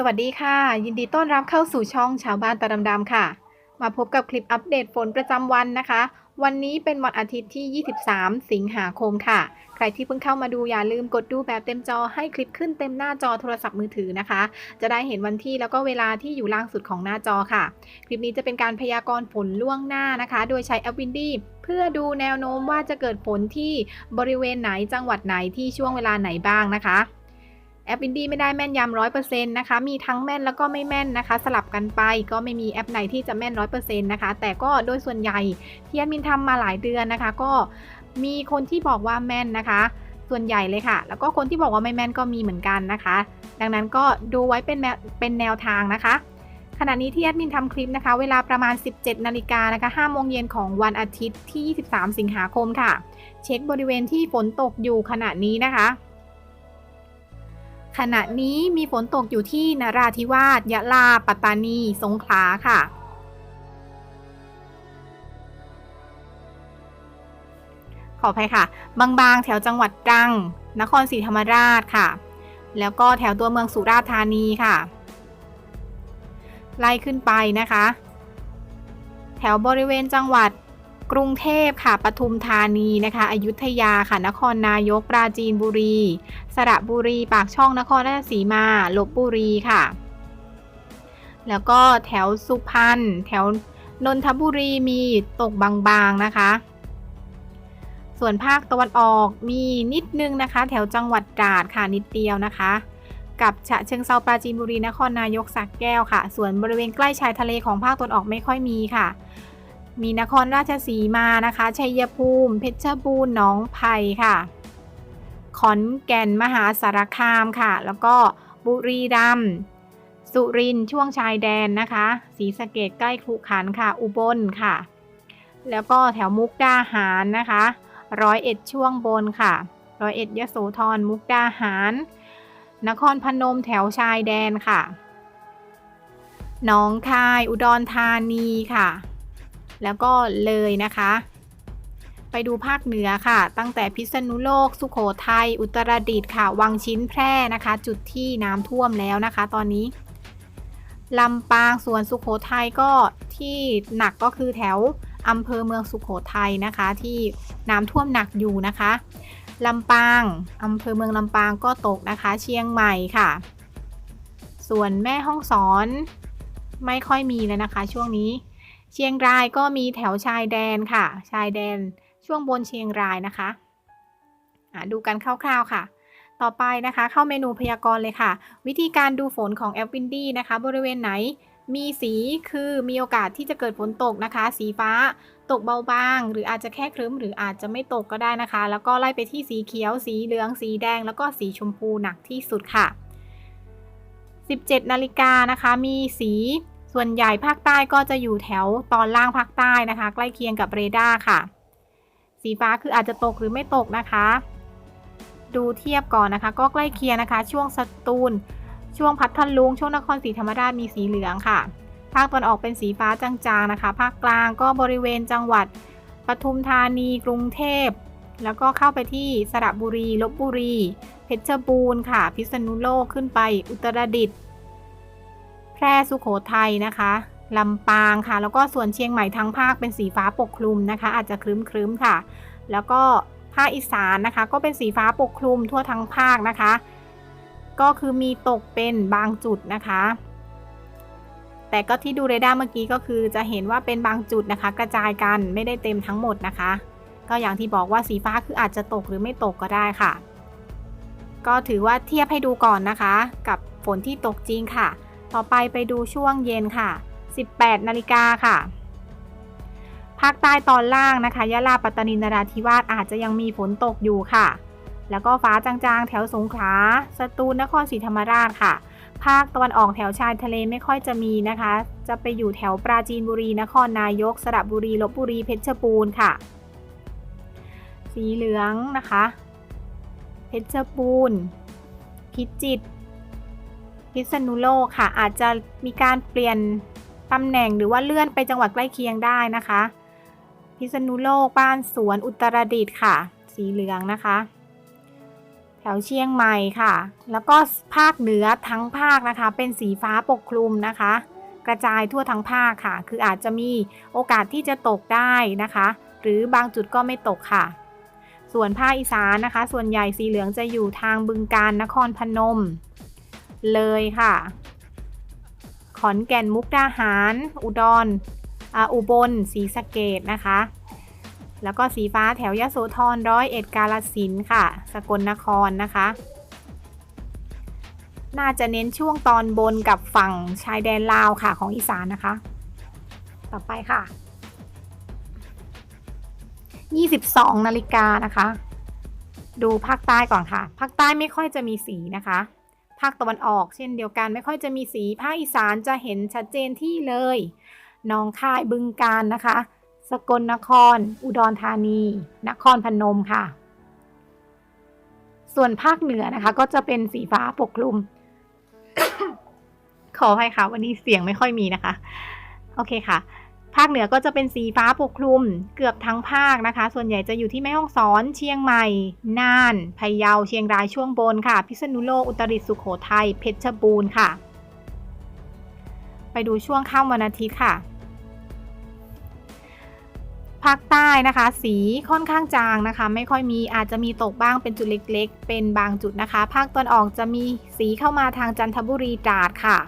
สวัสดีค่ะ ยินดีต้อนรับเข้าสู่ช่องชาวบ้านตาดำๆค่ะ มาพบกับคลิปอัปเดตฝนประจำวันนะคะ วันนี้เป็นวันอาทิตย์ที่ 23 สิงหาคมค่ะ ใครที่เพิ่งเข้ามาดูอย่าลืมกดดูแบบเต็มจอให้คลิปขึ้นเต็มหน้าจอโทรศัพท์มือถือนะคะ จะได้เห็นวันที่แล้วก็เวลาที่อยู่ล่างสุดของหน้าจอค่ะ คลิปนี้จะเป็นการพยากรณ์ฝนล่วงหน้านะคะ โดยใช้แอปวินดี้เพื่อดูแนวโน้มว่าจะเกิดฝนที่บริเวณไหนจังหวัดไหนที่ช่วงเวลาไหนบ้างนะคะ แอปวินดี้ไม่ได้แม่นยำร้อยเปอร์เซ็นต์นะคะ มีทั้งแม่นแล้วก็ไม่แม่นนะคะ สลับกันไปก็ไม่มีแอปไหนที่จะแม่นร้อยเปอร์เซ็นต์นะคะ แต่ก็โดยส่วนใหญ่ที่แอดมินทำมาหลายเดือนนะคะ ก็มีคนที่บอกว่าแม่นนะคะ ส่วนใหญ่เลยค่ะ แล้วก็คนที่บอกว่าไม่แม่นก็มีเหมือนกันนะคะ ดังนั้นก็ดูไว้เป็นเป็นแนวทางนะคะขณะนี้ที่แอดมินทำคลิปนะคะ เวลาประมาณ 17 นาฬิกานะคะ5โมงเย็นของวันอาทิตย์ที่ 23 สิงหาคมค่ะ เช็คบริเวณที่ฝนตกอยู่ขณะนี้นะคะ ขณะนี้มีฝนตกอยู่ที่นราธิวาสยะลา ปัตตานี สงขลาค่ะ ขออภัยค่ะ บางๆ แถวจังหวัดตรัง นครศรีธรรมราชค่ะ แล้วก็แถวตัวเมืองสุราษฎร์ธานีค่ะ ไล่ขึ้นไปนะคะ แถวบริเวณจังหวัด กรุงเทพค่ะ ปทุมธานีนะคะ อยุธยาค่ะ นครนายก ปราจีนบุรี สระบุรี ปากช่อง นครราชสีมา ลบบุรีค่ะ แล้วก็แถวสุพรรณ แถวนนทบุรีมีตกบางๆนะคะ ส่วนภาคตะวันออกมีนิดนึงนะคะ แถวจังหวัดตราดค่ะนิดเดียวนะคะกับฉะเชิงเซาปราจีนบุรีนครนายกสักแก้วค่ะ ส่วนบริเวณใกล้ชายทะเลของภาคตะวันออกไม่ค่อยมีค่ะ มีนครราชสีมานะคะ ชัยภูมิ เพชรบูรณ์หนองไผ่ค่ะ ขอนแก่นมหาสารคามค่ะ แล้วก็บุรีรัมย์สุรินทร์ช่วงชายแดนนะคะศรีสะเกดใกล้ขุขันค่ะ อุบลค่ะ แล้วก็แถวมุกดาหารนะคะร้อยเอ็ดช่วงบนค่ะร้อยเอ็ดยโสธรมุกดาหาร นครพนมแถวชายแดนค่ะหนองคายอุดรธานีค่ะ แล้วก็เลยนะคะ ไปดูภาคเหนือค่ะ ตั้งแต่พิษณุโลก สุโขทัยอุตรดิตถ์ค่ะ วังชิ้นแพร่นะคะ จุดที่น้ำท่วมแล้วนะคะ ตอนนี้ลำปางส่วนสุโขทัยก็ที่หนักก็คือแถวอำเภอเมืองสุโขทัยนะคะ ที่น้ำท่วมหนักอยู่นะคะลำปางอำเภอเมืองลำปางก็ตกนะคะ เชียงใหม่ค่ะ ส่วนแม่ห้องสอนไม่ค่อยมีเลยนะคะ ช่วงนี้ เชียงรายก็มีแถวชายแดนค่ะ ชายแดนช่วงบนเชียงรายนะคะะดูกันคร่าวๆค่ะ ต่อไปนะคะ เข้าเมนูพยากรณ์เลยค่ะ วิธีการดูฝนของแอปวินดี้นะคะ บริเวณไหนมีสีคือมีโอกาสที่จะเกิดฝนตกนะคะ สีฟ้าตกเบาบาง หรืออาจจะแค่ครึ้ม หรืออาจจะไม่ตกก็ได้นะคะ แล้วก็ไล่ไปที่สีเขียว สีเหลือง สีแดง แล้วก็สีชมพูหนักที่สุดค่ะ 17 นาฬิกานะคะ มีสี ส่วนใหญ่ภาคใต้ก็จะอยู่แถวตอนล่างภาคใต้นะคะ ใกล้เคียงกับเรดาร์ค่ะ สีฟ้าคืออาจจะตกหรือไม่ตกนะคะ ดูเทียบก่อนนะคะ ก็ใกล้เคียงนะคะ ช่วงสตูล ช่วงพัทลุง ช่วงนครศรีธรรมราชมีสีเหลืองค่ะ ภาคตอนออกเป็นสีฟ้าจางๆนะคะ ภาคกลางก็บริเวณจังหวัดปทุมธานี กรุงเทพ แล้วก็เข้าไปที่สระบุรี ลบบุรี เพชรบูรณ์ค่ะ พิษณุโลกขึ้นไป อุตรดิตถ์ แพร่สุโขทัยนะคะลำปางค่ะ แล้วก็ส่วนเชียงใหม่ทั้งภาคเป็นสีฟ้าปกคลุมนะคะ อาจจะครึ้มๆค่ะ แล้วก็ภาคอีสานนะคะ ก็เป็นสีฟ้าปกคลุมทั่วทั้งภาคนะคะ ก็คือมีตกเป็นบางจุดนะคะ แต่ก็ที่ดูเรดาร์เมื่อกี้ก็คือจะเห็นว่าเป็นบางจุดนะคะ กระจายกันไม่ได้เต็มทั้งหมดนะคะ ก็อย่างที่บอกว่าสีฟ้าคืออาจจะตกหรือไม่ตกก็ได้ค่ะ ก็ถือว่าเทียบให้ดูก่อนนะคะ กับฝนที่ตกจริงค่ะ ต่อไปไปดูช่วงเย็นค่ะ 18 นาฬิกาค่ะ ภาคใต้ตอนล่างนะคะ ยะลาปัตตานีนราธิวาสอาจจะยังมีฝนตกอยู่ค่ะ แล้วก็ฟ้าจางๆ แถวสงขลา สตูล นครศรีธรรมราชค่ะ ภาคตะวันออกแถวชายทะเลไม่ค่อยจะมีนะคะ จะไปอยู่แถวปราจีนบุรี นครนายก สระบุรี ลบบุรี เพชรบูรณ์ค่ะ สีเหลืองนะคะ เพชรบูรณ์พิจิตร พิษณุโลกค่ะ อาจจะมีการเปลี่ยนตำแหน่งหรือว่าเลื่อนไปจังหวัดใกล้เคียงได้นะคะ พิษณุโลกบ้านสวนอุตรดิตถ์ค่ะ สีเหลืองนะคะ แถวเชียงใหม่ค่ะ แล้วก็ภาคเหนือทั้งภาคนะคะ เป็นสีฟ้าปกคลุมนะคะ กระจายทั่วทั้งภาคค่ะ คืออาจจะมีโอกาสที่จะตกได้นะคะ หรือบางจุดก็ไม่ตกค่ะ ส่วนภาคอีสานนะคะ ส่วนใหญ่สีเหลืองจะอยู่ทางบึงกาฬนครพนม เลยค่ะ ขอนแก่นมุกดาหาร อุดรออุบลศรีสะเกดนะคะ แล้วก็สีฟ้าแถวยโสธรร้อยเอ็ดกาลสินค่ะ สกลนครนะคะ น่าจะเน้นช่วงตอนบนกับฝั่งชายแดนลาวค่ะของอีสานนะคะ ต่อไปค่ะ 22 นาฬิกานะคะ ดูภาคใต้ก่อนค่ะ ภาคใต้ไม่ค่อยจะมีสีนะคะ ภาคตะวันออก เช่นเดียวกันไม่ค่อยจะมีสีภาคอีสานจะเห็นชัดเจนที่เลยหนองคายบึงกาฬนะคะ สกลนคร อุดรธานี นครพนมค่ะ ส่วนภาคเหนือนะคะ ก็จะเป็นสีฟ้าปกคลุม ขออภัยค่ะ วันนี้เสียงไม่ค่อยมีนะคะ โอเคค่ะ ภาคเหนือก็จะเป็นสีฟ้าปกคลุมเกือบทั้งภาคนะคะ ส่วนใหญ่จะอยู่ที่แม่ฮ่องสอน เชียงใหม่ น่าน พะเยา เชียงรายช่วงบนค่ะ พิษณุโลก อุตรดิตถ์ สุโขทัย เพชรบูรณ์ค่ะ ไปดูช่วงค่ำวันอาทิตย์ค่ะ ภาคใต้นะคะ สีค่อนข้างจางนะคะ ไม่ค่อยมี อาจจะมีตกบ้างเป็นจุดเล็ก ๆ เป็นบางจุดนะคะ ภาคตอนออกจะมีสีเข้ามาทางจันทบุรีตราดค่ะ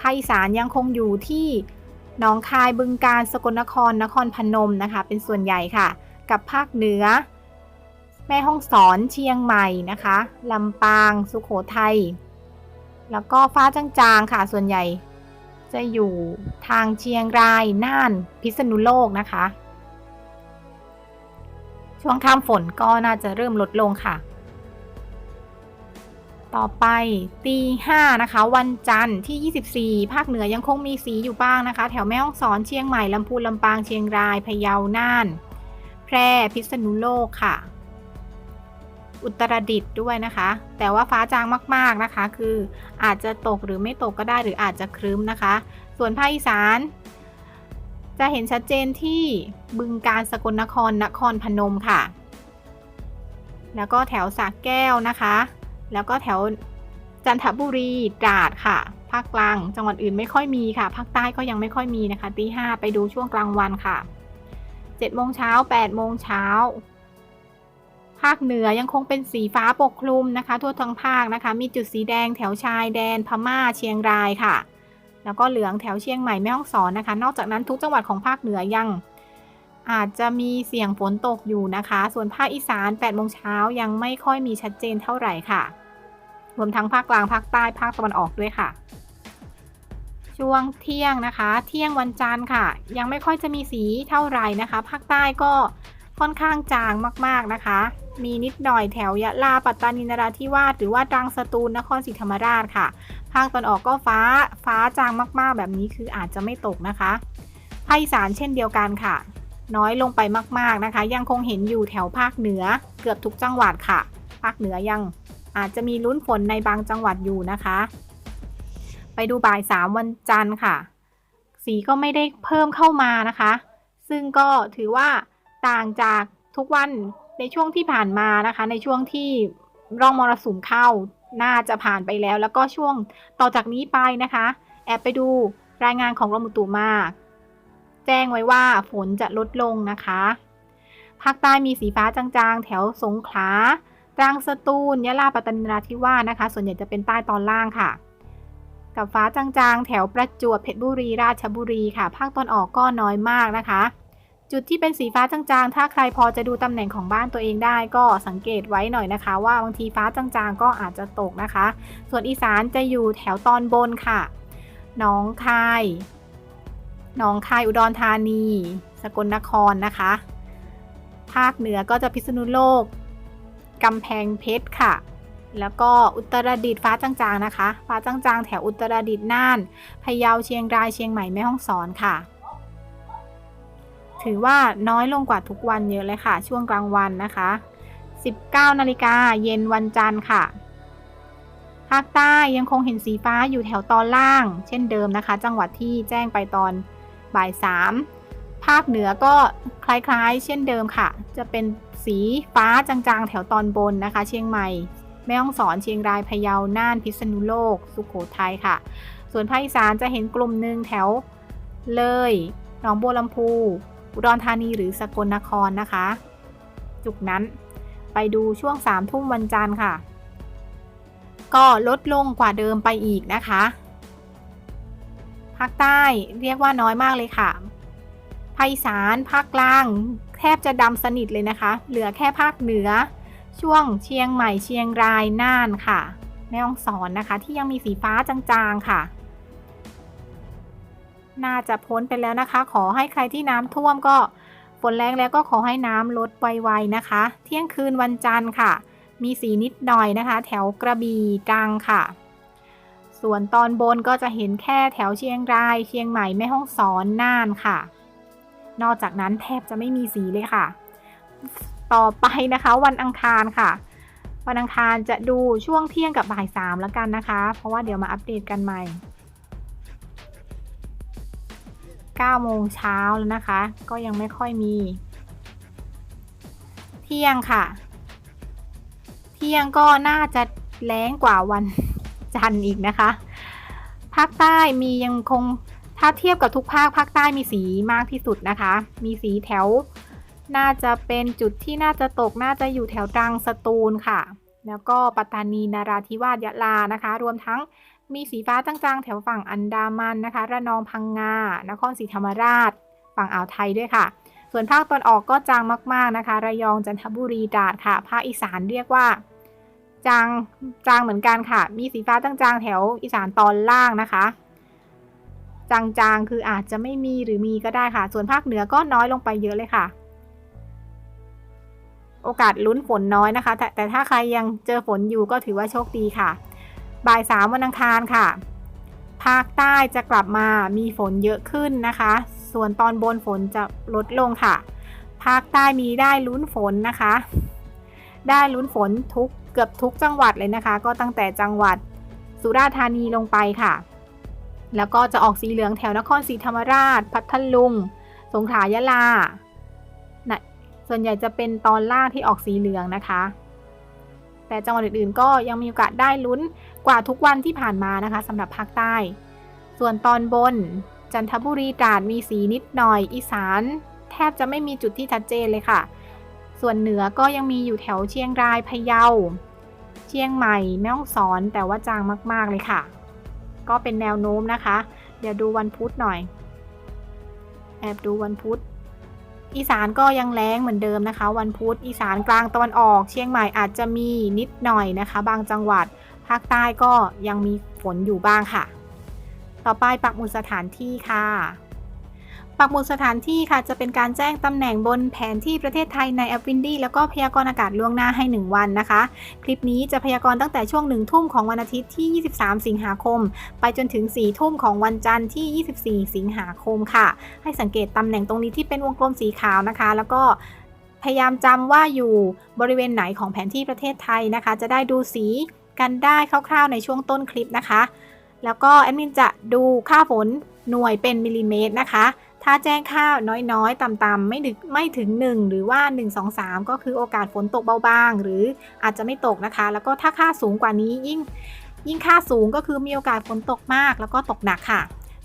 ภาคอีสานยังคงอยู่ที่ หนองคายบึงกาฬสกลนครนครพนมนะคะ เป็นส่วนใหญ่ค่ะ กับภาคเหนือ แม่ฮ่องสอนเชียงใหม่นะคะลำปาง สุขโขทัยแล้วก็ฟ้าจางๆค่ะส่วนใหญ่ จะอยู่ทางเชียงรายน่านพิษณุโลกนะคะ ช่วงค่ำฝนก็น่าจะเริ่มลดลงค่ะ ต่อไปตีห้านะคะ วันจันทร์ที่ 24 ภาคเหนือยังคงมีสีอยู่บ้างนะคะ แถวแม่ฮ่องสอนเชียงใหม่ลำพูนลำปางเชียงรายพะเยาน่าน แพร่พิษณุโลกค่ะ อุตรดิตถ์ด้วยนะคะ แต่ว่าฟ้าจางมากๆนะคะ คืออาจจะตกหรือไม่ตกก็ได้หรืออาจจะครึ้มนะคะ ส่วนภาคอีสาน จะเห็นชัดเจนที่บึงการสกลนครนครพนมค่ะ แล้วก็แถวสากแก้วนะคะ แล้วก็แถวจันทบุรีตราดค่ะ ภาคกลาง จังหวัดอื่นไม่ค่อยมีค่ะ ภาคใต้ก็ยังไม่ค่อยมีนะคะตีห้าไปดูช่วงกลางวันค่ะ7โมงเช้า8โมงเช้าภาคเหนือยังคงเป็นสีฟ้าปกคลุมนะคะ ทั่วทั้งภาคนะคะ มีจุดสีแดงแถวชายแดนพม่าเชียงรายค่ะ แล้วก็เหลืองแถวเชียงใหม่แม่ฮ่องสอนนะคะ นอกจากนั้นทุกจังหวัดของภาคเหนือยัง อาจจะมีเสี่ยงฝนตกอยู่นะคะ ส่วนภาคอีสาน8โมงเช้ายังไม่ค่อยมีชัดเจนเท่าไหร่ค่ะ รวมทั้งภาคกลางภาคใต้ภาคตะวันออกด้วยค่ะ ช่วงเที่ยงนะคะ เที่ยงวันจันทร์ค่ะ ยังไม่ค่อยจะมีสีเท่าไหร่นะคะ ภาคใต้ก็ค่อนข้างจางมากๆนะคะ มีนิดหน่อยแถวยะลาปัตตานีนราธิวาสหรือว่าตรังสตูลนครศรีธรรมราชค่ะ ภาคตอนออกก็ฟ้าฟ้าจางมากๆ แบบนี้คืออาจจะไม่ตกนะคะภาคอีสานเช่นเดียวกันค่ะ น้อยลงไปมากๆนะคะ ยังคงเห็นอยู่แถวภาคเหนือเกือบทุกจังหวัดค่ะ ภาคเหนือยัง อาจจะมีลุ้นฝนในบางจังหวัดอยู่นะคะ ไปดูบ่ายสามวันจันทร์ค่ะ สีก็ไม่ได้เพิ่มเข้ามานะคะ ซึ่งก็ถือว่าต่างจากทุกวันในช่วงที่ผ่านมานะคะ ในช่วงที่ร่องมรสุมเข้าน่าจะผ่านไปแล้ว แล้วก็ช่วงต่อจากนี้ไปนะคะ แอบไปดูรายงานของกรมอุตุมาแจ้งไว้ว่าฝนจะลดลงนะคะ ภาคใต้มีสีฟ้าจางๆ แถวสงขลา ตรังสตูลยะลาปัตตานีราธิวาสนะคะ ส่วนใหญ่จะเป็นใต้ตอนล่างค่ะ กับฟ้าจางๆ แถวประจวบเพชรบุรีราชบุรีค่ะ ภาคตอนออกก็น้อยมากนะคะ จุดที่เป็นสีฟ้าจางๆ ถ้าใครพอจะดูตำแหน่งของบ้านตัวเองได้ก็สังเกตไว้หน่อยนะคะ ว่าบางทีฟ้าจางๆ ก็อาจจะตกนะคะ ส่วนอีสานจะอยู่แถวตอนบนค่ะหนองคายหนองคายอุดรธานี สกลนครนะคะ ภาคเหนือก็จะพิษณุโลก กำแพงเพชรค่ะ แล้วก็อุตรดิตถ์ฟ้าจางๆนะคะ ฟ้าจางๆ แถวอุตรดิตถ์น่าน พะเยาเชียงรายเชียงใหม่แม่ฮ่องสอนค่ะ ถือว่าน้อยลงกว่าทุกวันเยอะเลยค่ะ ช่วงกลางวันนะคะ 19นาฬิกาเย็นวันจันทร์ค่ะภาคใต้ยังคงเห็นสีฟ้าอยู่แถวตอนล่าง เช่นเดิมนะคะ จังหวัดที่แจ้งไปตอนบ่ายสามภาคเหนือก็คล้ายๆ เช่นเดิมค่ะ จะเป็น สีฟ้าจางๆ แถวตอนบนนะคะ เชียงใหม่ แม่ฮ่องสอนเชียงรายพะเยาน่านพิษณุโลก สุขโขทัยค่ะ ส่วนภาคอีสานจะเห็นกลุ่มหนึ่งแถวเลยหนองบัวลำพู อุดรธานีหรือสกลนครนะคะ จุกนั้นไปดูช่วง3ทุ่มวันจันทร์ค่ะ ก็ลดลงกว่าเดิมไปอีกนะคะ ภาคใต้เรียกว่าน้อยมากเลยค่ะ ภาคอีสานภาคกลาง แทบจะดำสนิทเลยนะคะ เหลือแค่ภาคเหนือ ช่วงเชียงใหม่เชียงรายน่านค่ะ แม่ฮ่องสอนนะคะ ที่ยังมีสีฟ้าจางๆค่ะ น่าจะพ้นไปแล้วนะคะ ขอให้ใครที่น้ำท่วมก็ฝนแรงแล้วก็ขอให้น้ำลดไวๆนะคะ เที่ยงคืนวันจันทร์ค่ะ มีสีนิดหน่อยนะคะ แถวกระบี่ตรังค่ะ ส่วนตอนบนก็จะเห็นแค่แถวเชียงราย เชียงใหม่แม่ฮ่องสอนน่านค่ะ นอกจากนั้นแทบจะไม่มีสีเลยค่ะ ต่อไปนะคะวันอังคารค่ะ วันอังคารจะดูช่วงเที่ยงกับบ่ายสามแล้วกันนะคะ เพราะว่าเดี๋ยวมาอัปเดตกันใหม่9โมงเช้าแล้วนะคะ ก็ยังไม่ค่อยมี เที่ยงค่ะ เที่ยงก็น่าจะแรงกว่าวันจันทร์อีกนะคะ ภาคใต้มียังคง ถ้าเทียบกับทุกภาคภาคใต้มีสีมากที่สุดนะคะ มีสีแถว น่าจะเป็นจุดที่น่าจะตกน่าจะอยู่แถวตรังสตูลค่ะ แล้วก็ปัตตานีนาราธิวาสยะลานะคะ รวมทั้งมีสีฟ้าจางๆ แถวฝั่งอันดามันนะคะ ระนองพังงา นครศรีธรรมราช ฝั่งอ่าวไทยด้วยค่ะ ส่วนภาคตอนออกก็จางมากๆนะคะ ระยองจันทบุรีตราดค่ะ ภาคอีสานเรียกว่าจางจางเหมือนกันค่ะ มีสีฟ้าจางๆแถวอีสานตอนล่างนะคะ จางๆ คืออาจจะไม่มีหรือมีก็ได้ค่ะ ส่วนภาคเหนือก็น้อยลงไปเยอะเลยค่ะ โอกาสลุ้นฝนน้อยนะคะแต่แต่ถ้าใครยังเจอฝนอยู่ก็ถือว่าโชคดีค่ะ บ่ายสามวันอังคารค่ะ ภาคใต้จะกลับมามีฝนเยอะขึ้นนะคะ ส่วนตอนบนฝนจะลดลงค่ะ ภาคใต้มีได้ลุ้นฝนนะคะ ได้ลุ้นฝนทุกเกือบทุกจังหวัดเลยนะคะ ก็ตั้งแต่จังหวัดสุราษฎร์ธานีลงไปค่ะ แล้วก็จะออกสีเหลืองแถวนครศรีธรรมราช พัทลุง สงขลายะลานะส่วนใหญ่จะเป็นตอนล่างที่ออกสีเหลืองนะคะ แต่จังหวัดอื่นๆ ก็ยังมีโอกาสได้ลุ้นกว่าทุกวันที่ผ่านมานะคะสำหรับภาคใต้ ส่วนตอนบน จันทบุรีตราดมีสีนิดหน่อย อีสาน แทบจะไม่มีจุดที่ชัดเจนเลยค่ะ ส่วนเหนือก็ยังมีอยู่แถวเชียงรายพะเยา เชียงใหม่แม่ฮ่องสอนแต่ว่าจางมากๆเลยค่ะ ก็เป็นแนวโน้มนะคะ เดี๋ยวดูวันพุธหน่อย แอบดูวันพุธ อีสานก็ยังแรงเหมือนเดิมนะคะ วันพุธ อีสานกลางตะวันออก เชียงใหม่อาจจะมีนิดหน่อยนะคะ บางจังหวัด ภาคใต้ก็ยังมีฝนอยู่บ้างค่ะ ต่อไปปักหมุดสถานที่ค่ะ ปักหมุดสถานที่ค่ะจะเป็นการแจ้งตำแหน่งบนแผนที่ประเทศไทยในแอปวินดี้แล้วก็พยากรณ์อากาศล่วงหน้าให้ 1 วันนะคะ คลิปนี้จะพยากรณ์ตั้งแต่ช่วงหนึ่งทุ่มของวันอาทิตย์ที่ 23 สิงหาคม ไปจนถึง 4 ทุ่มของวันจันทร์ที่ 24 สิงหาคมค่ะ ให้สังเกตตำแหน่งตรงนี้ที่เป็นวงกลมสีขาวนะคะ แล้วก็พยายามจำว่าอยู่บริเวณไหนของแผนที่ประเทศไทยนะคะ จะได้ดูสีกันได้คร่าวๆในช่วงต้นคลิปนะคะ แล้วก็แอดมินจะดูค่าฝนหน่วยเป็นมิลลิเมตรนะคะ ถ้าแจ้งค่าวน้อยๆ ต่ำๆไม่ถึงไม่ถึง 1 หรือว่า 1 2 3 ก็คือโอกาสฝนตกเบาบาง หรืออาจจะไม่ตกนะคะ แล้วก็ถ้าค่าสูงกว่านี้ยิ่ง ยิ่งค่าสูงก็คือมีโอกาสฝนตกมาก แล้วก็ตกหนักค่ะ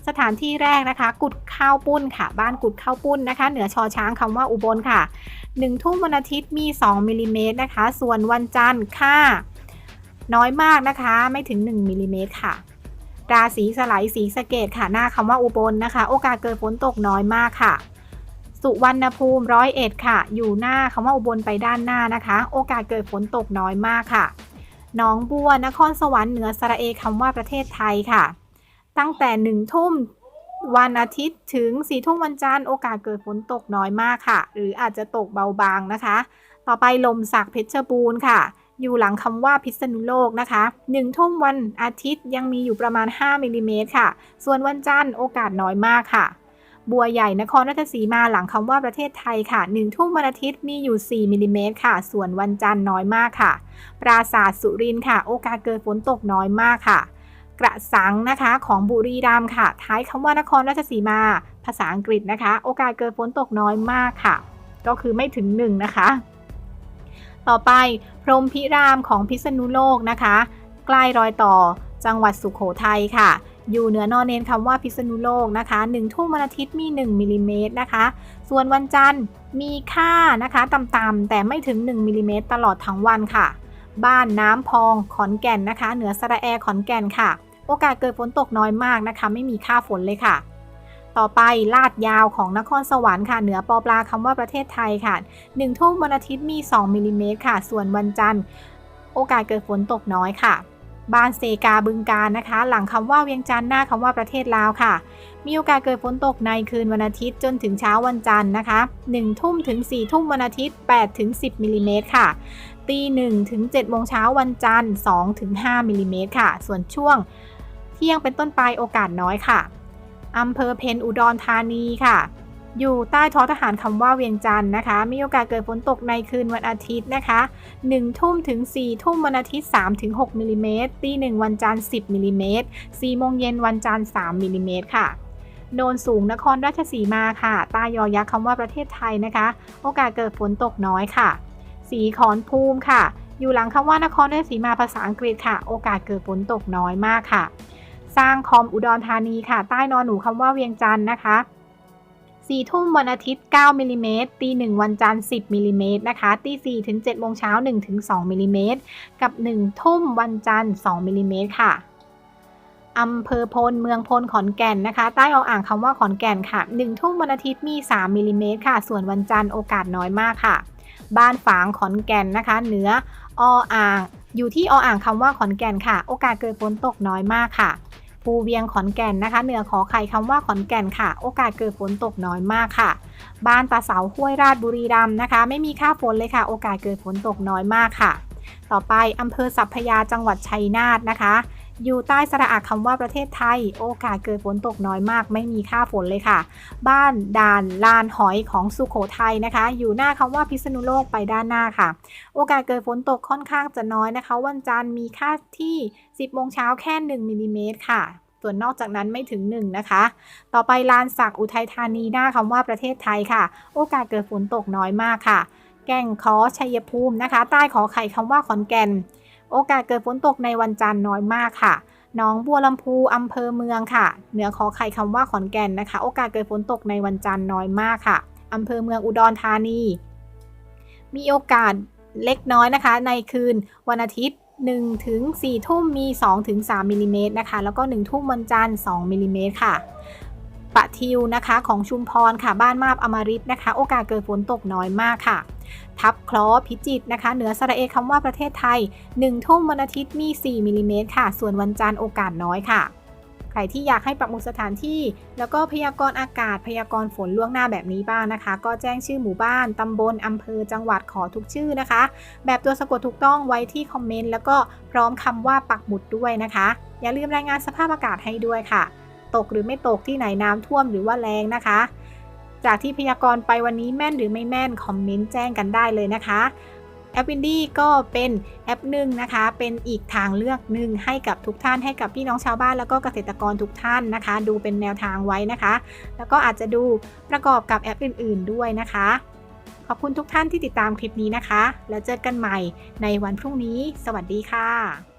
สถานที่แรกนะคะ กุดข้าวปุ้นค่ะ บ้านกุดข้าวปุ้นนะคะ เหนือชอช้างคำว่าอุบลค่ะ1ทุ่มวันอาทิตย์มี 2มิลลิเมตรนะคะ ส่วนวันจันทร์ค่าน้อยมากนะคะ ไม่ถึง 1มิลลิเมตรค่ะ ราศีสไลด์สีสะเกตค่ะ หน้าคำว่าอุบลนะคะ โอกาสเกิดฝนตกน้อยมากค่ะ สุวรรณภูมิร้อยเอ็ดค่ะ อยู่หน้าคำว่าอุบลไปด้านหน้านะคะ โอกาสเกิดฝนตกน้อยมากค่ะหนองบัวนครสวรรค์เหนือสระเอคำว่าประเทศไทยค่ะ ตั้งแต่หนึ่งทุ่มวันอาทิตย์ถึงสี่ทุ่มวันจันทร์โอกาสเกิดฝนตกน้อยมากค่ะ หรืออาจจะตกเบาบางนะคะ ต่อไปลมสักเพชรบูรณ์ค่ะ อยู่หลังคำว่าพิษณุโลกนะคะ1ทุ่มวันอาทิตย์ยังมีอยู่ประมาณ 5มิลลิเมตรค่ะ ส่วนวันจันทร์โอกาสน้อยมากค่ะ บัวใหญ่นครราชสีมาหลังคำว่าประเทศไทยค่ะ1ทุ่มวันอาทิตย์มีอยู่ 4มิลลิเมตรค่ะ ส่วนวันจันทร์น้อยมากค่ะ ปราสาทสุรินทร์ค่ะ โอกาสเกิดฝนตกน้อยมากค่ะกระสังนะคะของบุรีรัมย์ค่ะ ท้ายคำว่านครราชสีมา ภาษาอังกฤษนะคะ โอกาสเกิดฝนตกน้อยมากค่ะ ก็คือไม่ถึง1นะคะ ต่อไปพรมพิรามของพิษณุโลกนะคะ ใกล้รอยต่อจังหวัดสุขโขทัยค่ะ อยู่เหนือนอนเนนคำว่าพิษณุโลกนะคะ1ทุ่มวันอาทิตย์มี 1มิลลิเมตรนะคะ ส่วนวันจันทร์มีค่านะคะต่ำๆแต่ไม่ถึง 1มิลลิเมตรตลอดทั้งวันค่ะ บ้านน้ำพองขอนแก่นนะคะ เหนือสระแอขอนแก่นค่ะ โอกาสเกิดฝนตกน้อยมากนะคะ ไม่มีค่าฝนเลยค่ะ ต่อไปลาดยาวของนครสวรรค์ค่ะเหนือปอปลาคำว่าประเทศไทยค่ะ1ทุ่มวันอาทิตย์มี 2มิลลิเมตรค่ะ ส่วนวันจันทร์ โอกาสเกิดฝนตกน้อยค่ะบ้านเซกาบึงการนะคะ หลังคำว่าเวียงจันทร์หน้าคำว่าประเทศลาวค่ะ มีโอกาสเกิดฝนตกในคืนวันอาทิตย์จนถึงเช้าวันจันทร์นะคะ1ทุ่มถึง4ทุ่มวันอาทิตย์8ถึง10มิลลิเมตรค่ะตี1ถึง7โมงเช้าวันจันทร์2ถึง5มิลลิเมตรค่ะ ส่วนช่วงเที่ยงเป็นต้นไปโอกาสน้อยค่ะ อำเภอเพนอุดรธานีค่ะ อยู่ใต้ท้อทหารคำว่าเวียงจันทร์นะคะ มีโอกาสเกิดฝนตกในคืนวันอาทิตย์นะคะ 1 ทุ่มถึง 4 ทุ่มวันอาทิตย์ 3 ถึง 6มิลลิเมตรตี1วันจันทร์ 10มิลลิเมตร4โมงเย็นวันจันทร์ 3มิลลิเมตรค่ะโนนสูงนครราชสีมาค่ะใต้ยอยักษ์คำว่าประเทศไทยนะคะ โอกาสเกิดฝนตกน้อยค่ะ สีขอนภูมิค่ะ อยู่หลังคำว่านครราชสีมาภาษาอังกฤษค่ะ โอกาสเกิดฝนตกน้อยมากค่ะ สร้างคอมอุดรธานีค่ะ ใต้นอนหนูคำว่าเวียงจันทร์นะคะ4ทุ่มวันอาทิตย์ 9มิลิเมตรตี1วันจันทร์ 10มิลิเมตรนะคะตี4ถึง7โมงเช้า1ถึง2มิลิเมตรกับ 1 ทุ่มวันจันทร์ 2มิลิเมตรค่ะอำเภอพลเมืองพลขอนแก่นนะคะ ใต้เอาอ่างคำว่าขอนแก่นค่ะ 1 ทุ่มวันอาทิตย์มี 3มิลิเมตรค่ะ ส่วนวันจันทร์โอกาสน้อยมากค่ะ บ้านฝางขอนแก่นนะคะ เหนือออ่าง อยู่ที่ออ่างคำว่าขอนแก่นค่ะ โอกาสเกิดฝนตกน้อยมากค่ะ ภูเวียงขอนแก่นนะคะ เหนือขอไข่คำว่าขอนแก่นค่ะ โอกาสเกิดฝนตกน้อยมากค่ะ บ้านตาเสาห้วยราชบุรีรัมย์นะคะ ไม่มีค่าฝนเลยค่ะ โอกาสเกิดฝนตกน้อยมากค่ะ ต่อไปอำเภอสัพพยาจังหวัดชัยนาทนะคะ อยู่ใต้สระอักคำว่าประเทศไทย โอกาสเกิดฝนตกน้อยมาก ไม่มีค่าฝนเลยค่ะ บ้านด่านลานหอยของสุโขทัยนะคะ อยู่หน้าคำว่าพิษณุโลกไปด้านหน้าค่ะ โอกาสเกิดฝนตกค่อนข้างจะน้อยนะคะ วันจันทร์มีค่าที่ 10โมงเช้าแค่1มิลลิเมตรค่ะส่วนนอกจากนั้นไม่ถึง 1 นะคะ ต่อไปลานสักอุทัยธานีหน้าคำว่าประเทศไทยค่ะ โอกาสเกิดฝนตกน้อยมากค่ะ แก่งคอชัยภูมินะคะ ใต้ขอไข่คำว่าขอนแก่น โอกาสเกิดฝนตกในวันจันทร์น้อยมากค่ะหนองบัวลำพูอำเภอเมืองค่ะ เหนือขอไข่คำว่าขอนแก่นนะคะ โอกาสเกิดฝนตกในวันจันทร์น้อยมากค่ะอำเภอเมืองอุดรธานี มีโอกาสเล็กน้อยนะคะ ในคืนวันอาทิตย์1ถึง4ทุ่มมี 2 ถึง 3มิลลิเมตรนะคะ แล้วก็ 1 ทุ่มวันจันทร์2มิลลิเมตรค่ะปะทิวนะคะของชุมพรค่ะ บ้านมาบอมริตนะคะ โอกาสเกิดฝนตกน้อยมากค่ะ ทับคลอพิจิตนะคะ เหนือสระเอคำว่าประเทศไทย 1 ทุ่มวันอาทิตย์มี 4มิลลิเมตรค่ะ ส่วนวันจันทร์โอกาสน้อยค่ะ ใครที่อยากให้ปักหมุดสถานที่ แล้วก็พยากรณ์อากาศพยากรณ์ฝนล่วงหน้าแบบนี้บ้างนะคะ ก็แจ้งชื่อหมู่บ้าน ตำบล อำเภอ จังหวัดขอทุกชื่อนะคะ แบบตัวสะกดถูกต้องไว้ที่คอมเมนต์แล้วก็พร้อมคำว่าปักหมุดด้วยนะคะ อย่าลืมรายงานสภาพอากาศให้ด้วยค่ะ ตกหรือไม่ตกที่ไหนน้ำท่วมหรือว่าแรงนะคะ จากที่พยากรณ์ไปวันนี้แม่นหรือไม่แม่นคอมเมนต์แจ้งกันได้เลยนะคะแอปวินดี้ก็เป็นแอปหนึ่งนะคะ เป็นอีกทางเลือกหนึ่งให้กับทุกท่านให้กับพี่น้องชาวบ้านแล้วก็เกษตรกรทุกท่านนะคะ ดูเป็นแนวทางไว้นะคะ แล้วก็อาจจะดูประกอบกับแอปอื่น ๆ ด้วยนะคะ ขอบคุณทุกท่านที่ติดตามคลิปนี้นะคะ แล้วเจอกันใหม่ในวันพรุ่งนี้ สวัสดีค่ะ